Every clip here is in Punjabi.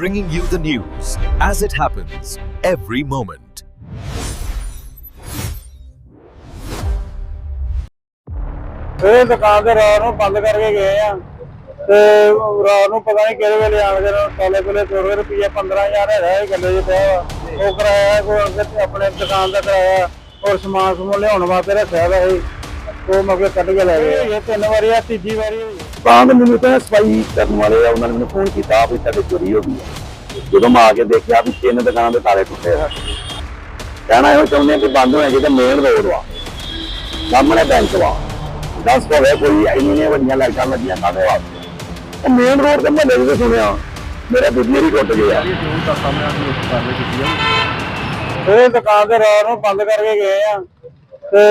bringing you the news as it happens every moment. ਇਹ ਦੁਕਾਨ ਤੇ ਰਾਤ ਨੂੰ ਬੰਦ ਕਰਕੇ ਗਏ ਆ। ਤੇ ਰਾਤ ਨੂੰ ਪਤਾ ਨਹੀਂ ਕਿਹੜੇ ਵੇਲੇ ਆਣ ਕੇ ਟੋਲੇ ਕੋਲੇ ਤੋੜੇ ਰੁਪਈਆ 15000 ਹੈਗਾ ਇਹ ਗੱਲੇ ਚ ਪਿਆ ਉਹ ਕਰਾਇਆ, ਕੋਈ ਆਪਣੇ ਦੁਕਾਨ ਦਾ ਕਰਾਇਆ। ਔਰ ਸਮਾਨ ਸਮੂਨ ਲਿਆਉਣ ਵਾਸਤੇ ਰੱਖਿਆ ਵਾ ਇਹ। ਉਹ ਮਗੇ ਕੱਢ ਕੇ ਲੈ ਗਏ ਇਹ ਤਿੰਨ ਵਾਰੀ ਆ ਤੀਜੀ ਵਾਰੀ ਹੋਈ ਤਾਂ ਤੇ ਮੈਨੂੰ ਤਾਂ ਸਫ਼ਾਈ ਕਰਨ ਵਾਲੇ ਆ ਉਹਨਾਂ ਨੇ ਮੈਨੂੰ ਫੋਨ ਕੀਤਾ ਵੀ ਤੁਹਾਡੇ ਚੋਰੀ ਹੋ ਗਈ ਹੈ ਜਦੋਂ ਮੈਂ ਆ ਕੇ ਦੇਖਿਆ ਵੀ ਤਿੰਨ ਦੁਕਾਨਾਂ ਦੇ ਤਾਲੇ ਟੁੱਟੇ ਆ। ਕਹਿਣਾ ਇਹੋ ਚਾਹੁੰਦੇ ਆ ਕਿ ਬੰਦ ਹੋਏ ਜਿਹਦੇ ਮੇਨ ਰੋਡ ਵਾ। ਸਾਹਮਣੇ ਬੈਂਕ ਵਾ। ਦੱਸ ਹੋਵੇ ਕੋਈ ਇੰਨੀਆਂ ਵੱਡੀਆਂ ਲਾਈਟਾਂ ਲੱਗੀਆਂ ਕਾਹਦੇ ਵਾਸਤੇ। ਉਹ ਮੇਨ ਰੋਡ ਤੇ ਮਹੱਲੇ ਦੇ ਸੁਣਿਆ ਮੇਰੇ ਬਿਜਲੀ ਵੀ ਟੁੱਟ ਗਈ ਆ ਇਹ ਦੁਕਾਨ ਤੇ ਰਾਤ ਨੂੰ ਬੰਦ ਕਰਕੇ ਗਏ ਆ। ਤੇ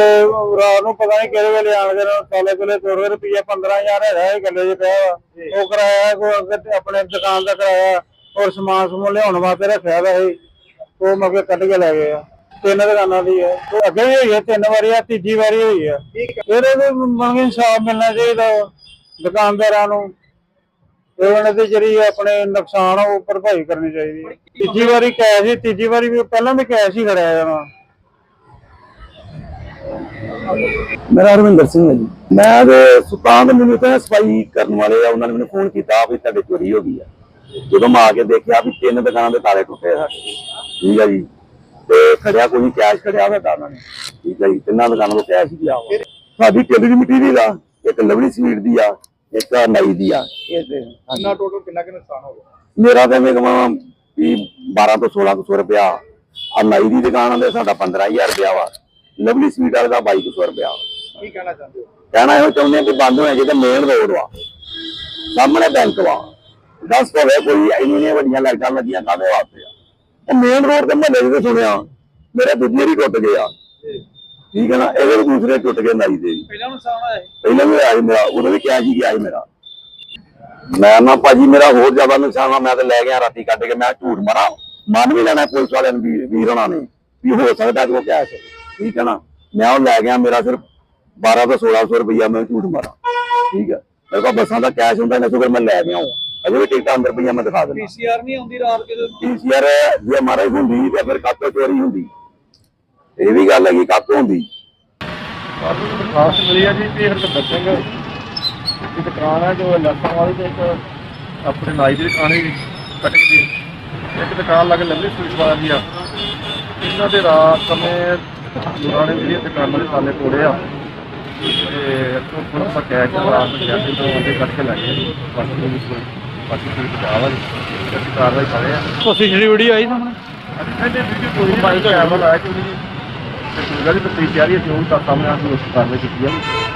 ਰਾਤ ਨੂੰ ਪਤਾ ਨਹੀਂ ਕਿਹੜੇ ਵੇਲੇ ਆਣ ਕੇ ਟੋਲੇ ਕੋਲੇ ਤੋੜੇ ਰੁਪਈਆ 15000 ਹੈਗਾ ਇਹ ਗੱਲੇ ਚ ਪਿਆ ਵਾ। ਉਹ ਕਰਾਇਆ ਤੇ ਆਪਣੇ ਦੁਕਾਨ ਦਾ ਕਰਾਇਆ ਔਰ ਸਮਾਨ ਸਮੂਨ ਲਿਆਉਣ ਵਾਸਤੇ ਰੱਖਿਆ ਵਾ ਇਹ। ਉਹ ਮਗੇ ਕੱਢ ਕੇ ਲੈ ਗਏ ਆ। ਤਿੰਨ ਦੁਕਾਨਾਂ ਦੀ ਹੈ। ਉਹ ਅੱਗੇ ਵੀ ਹੋਈ ਹੈ ਤਿੰਨ ਵਾਰੀ ਆ ਤੀਜੀ ਵਾਰੀ ਹੋਈ ਆ। ਇਹਦੇ ਤੇ ਮੰਗੇ ਇਨਸਾਫ ਮਿਲਣਾ ਚਾਹੀਦਾ ਵਾ ਦੁਕਾਨਦਾਰਾਂ ਨੂੰ। ਤੇ ਉਹਨਾਂ ਦੇ ਜਿਹੜੀ ਆਪਣੇ ਨੁਕਸਾਨ ਆ ਉਹ ਭਰਪਾਈ ਕਰਨੀ ਚਾਹੀਦੀ ਹੈ ਤੀਜੀ ਵਾਰੀ ਕੈਸ਼ ਹੀ ਤੀਜੀ ਵਾਰੀ ਵੀ ਪਹਿਲਾਂ ਵੀ ਕੈਸ਼ ਹੀ ਖੜਿਆ ਜਾਣਾ। ਮੇਰਾ ਹਰਵਿੰਦਰ ਸਿੰਘ ਹੈ ਜੀ। ਮੈਂ ਤੇ ਸੁਲਤਾਨ ਮੈਨੂੰ ਤਾਂ ਸਫ਼ਾਈ ਕਰਨ ਵਾਲੇ ਆ ਉਹਨਾਂ ਨੇ ਮੈਨੂੰ ਫੋਨ ਕੀਤਾ ਵੀ ਤੁਹਾਡੇ ਚੋਰੀ ਹੋ ਗਈ ਆ। ਜਦੋਂ ਮੈਂ ਆ ਕੇ ਦੇਖਿਆ ਵੀ ਤਿੰਨ ਦੁਕਾਨਾਂ ਦੇ ਤਾਲੇ ਟੁੱਟੇ ਆ ਠੀਕ ਹੈ ਜੀ। ਤੇ ਖੜਿਆ ਕੋਈ ਕੈਸ਼ ਖੜਿਆ ਹੋਇਆ ਉਹਨਾਂ ਨੇ। ਠੀਕ ਹੈ ਜੀ ਤਿੰਨਾਂ ਦੁਕਾਨਾਂ ਤੋਂ ਕੈਸ਼ ਹੀ ਗਿਆ ਸਾਡੀ ਕਿੱਲ ਦੀ ਮਟੀਰੀਅਲ ਆ ਇੱਕ ਲਵਲੀ ਸਵੀਟ ਦੀ ਆ ਇੱਕ ਨਾਈ ਦੀ ਆ। ਇਹ ਤੇ ਹਾਂਜੀ। ਟੋਟਲ ਕਿੰਨਾ ਕਿ ਨੁਕਸਾਨ ਹੋ ਗਿਆ? ਮੇਰਾ ਤਾਂ ਮੈਂ ਕਹਾਂ ਵੀ 12 ਤੋਂ 1600 ਰੁਪਇਆ ਆ। ਨਾਈ ਦੀ ਦੁਕਾਨ ਦੇ ਸਾਡਾ 15000 ਰੁਪਇਆ ਵਾ। ਲਵਲੀ ਸਵੀਟ ਵਾਲੇ ਦਾ 2200 ਰੁਪਇਆ। ਵਾ ਕੀ ਕਹਿਣਾ ਚਾਹੁੰਦੇ ਹੋ? ਕਹਿਣਾ ਇਹੋ ਚਾਹੁੰਦੇ ਆ ਕਿ ਬੰਦ ਹੋਏ ਜਿਹਦੇ ਮੇਨ ਰੋਡ ਵਾ ਸਾਹਮਣੇ ਬੈਂਕ ਵਾ। ਦੱਸ ਹੋਵੇ ਕੋਈ ਇੰਨੀਆਂ ਵੱਡੀਆਂ ਲਾਈਟਾਂ ਲੱਗੀਆਂ ਕਾਹਦੇ ਵਾਸਤੇ ਆ? ਉਹ ਮੇਨ ਰੋਡ ਤੇ ਮਹੱਲੇ ਦੇ ਸੁਣਿਆ ਮੇਰੇ ਦੂਜੇ ਵੀ ਟੁੱਟ ਗਏ ਆ। ਠੀਕ ਹੈ ਨਾ ਇਹਦੇ ਵੀ ਦੂਸਰੇ ਟੁੱਟ ਗਏ ਨਾਈ ਦੇ ਪਹਿਲਾਂ ਆਇਆ ਪਹਿਲਾਂ ਵੀ ਆਇਆ ਸੀ ਮੇਰਾ ਉਦੋਂ ਵੀ ਕਿਹਾ ਸੀ ਗਿਆ ਸੀ ਮੇਰਾ। ਮੈਂ ਨਾ ਭਾਜੀ ਮੇਰਾ ਹੋਰ ਜ਼ਿਆਦਾ ਨੁਕਸਾਨ ਆ ਮੈਂ ਤਾਂ ਲੈ ਗਿਆ ਰਾਤੀ ਕੱਢ ਕੇ ਮੈਂ ਝੂਠ ਮਾਰਾਂ। ਮੰਨ ਵੀ ਲੈਣਾ ਪੁਲਿਸ ਵਾਲਿਆਂ ਨੂੰ ਵੀਰ ਹੋਣਾ ਨੇ ਵੀ ਹੋ ਸਕਦਾ ਕਿ ਉਹ ਕੈਸ਼ ਠੀਕ ਹੈ ਨਾ? ਮੈਂ ਉਹ ਲੈ ਗਿਆ ਮੇਰਾ ਸਿਰਫ 12 ਤੋਂ 1600 ਰੁਪਈਆ ਮੈਂ ਝੂਠ ਮਾਰਾਂ ਠੀਕ ਹੈ? ਮੇਰੇ ਕੋਲ ਬੱਸਾਂ ਦਾ ਕੈਸ਼ ਹੁੰਦਾ ਨਾ ਸ਼ੁਕਰ ਮੈਂ ਲੈ ਗਿਆ ਹਾਂ ਅਜੇ ਵੀ ਟਿਕਟਾਂ ਅੰਦਰ ਪਈਆਂ ਮੈਂ ਦਿਖਾ ਦਿੰਦਾ। ਪੀਸੀਆਰ ਨਹੀਂ ਆਉਂਦੀ ਰਾਤ ਕਿਤੇ? ਪੀਸੀਆਰ ਜੇ ਮਾਰੇ ਹੁੰਦੀ ਤੇ ਫਿਰ ਕਾਤੋਂ ਚੋਰੀ ਹੁੰਦੀ। ਇਹ ਵੀ ਗੱਲ ਹੈਗੀ ਕਾਤੋਂ ਹੁੰਦੀ। ਖਾਸ ਮਿਲੀ ਆ ਜੀ ਵੀ ਹਰਕੰਦਰ ਸਿੰਘ ਦੀ ਦੁਕਾਨ ਹੈ ਜੋ ਲੱਖਾਂ ਵਾਲੀ ਤੇ ਇੱਕ ਆਪਣੇ ਨਾਈ ਦੀ ਦੁਕਾਨ ਹੈ ਕਟਕ ਦੀ। ਇੱਕ ਦੁਕਾਨ ਲੱਗ ਲੱਲੀ ਸਵੀਟ ਵਾਲਾ ਆ। ਇਹਨਾਂ ਦੇ ਰਾਤ ਸਮੇਂ ਲੁਧਿਆਣੇ ਜਿਹੜੀ ਦੁਕਾਨਾਂ ਦੇ ਸਾਲੇ ਤੋੜੇ ਆ। ਤੇ ਤੋਂ ਪੁਲਿਸ ਦਾ ਕੈਸ਼ ਰਾਤ ਨੂੰ ਗਿਆ ਸੀ ਤੋਂ ਉਹਦੇ ਕੱਢ ਕੇ ਲੈ ਗਏ। ਬਾਕੀ ਨੂੰ ਕੋਈ ਬਾਕੀ ਕੋਈ ਬਚਾਅ ਵਾ ਜੀ ਅਸੀਂ ਕਾਰਵਾਈ ਕਰ ਰਹੇ ਆ। ਤੁਸੀਂ ਜਿਹੜੀ ਵੀਡੀਓ ਆਈ ਸਾਹਮਣੇ? ਅਸੀਂ ਵੀਡੀਓ ਕੋਈ ਬਾਈਕ ਕੈਮਰਾ ਲਾਇਆ ਕਿ ਉਹਦੀ ਤੇ ਕੋਈ ਗੱਲ ਨਹੀਂ ਤੇ ਤਿਆਰੀ ਹੈ ਜੋ ਤਾਂ ਸਾਹਮਣੇ ਆ ਕੇ ਉਸ ਕਾਰਵਾਈ ਕੀਤੀ ਜਾਵੇ